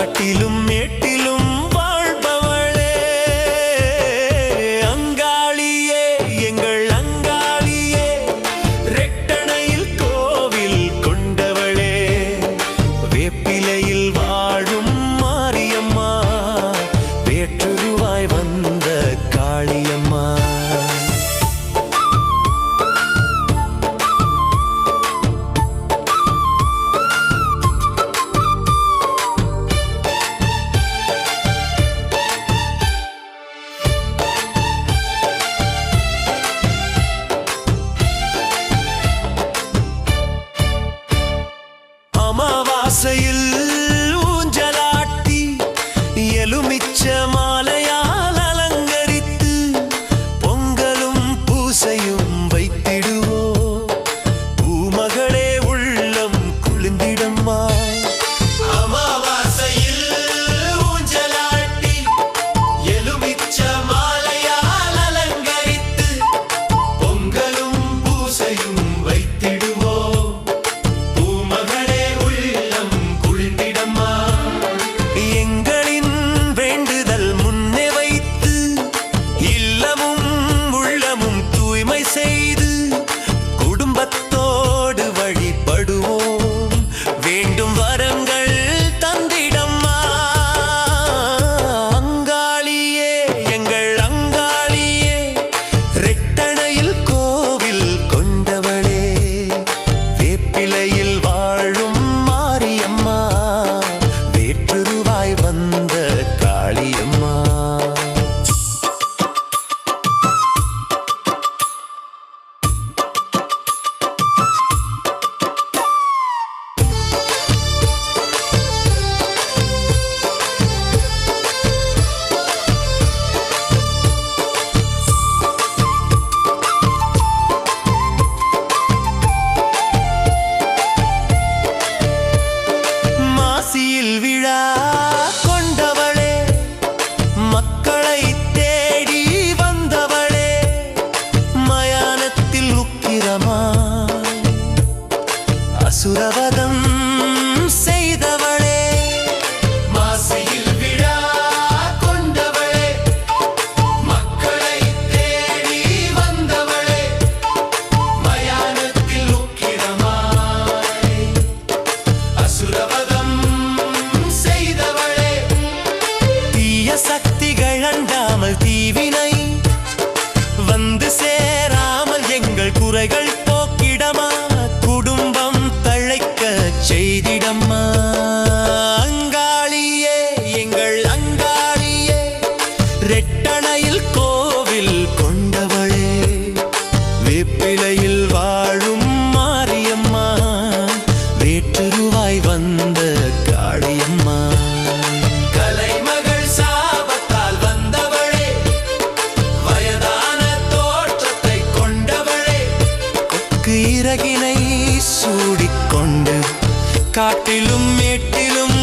നാട്ടിലും ஆண்டிடம்மா தீய சக்திகள் அண்டாமல் தீவினை வந்து சேராமல் எங்கள் குறைகள் போக்கிடமா? குடும்பம் தழைக்க செய்திடம்மா அங்காளியே எங்கள் அங்காளியே ரெட்டணையில் கோவில் கொண்டவளே வேப்பிலையில் வாழும் மாரியம்மா வேற்றுருவாய் வந்த காளியம்மா. உனக்கு இறகினை சூடிக்கொண்டு காட்டிலும் மேட்டிலும்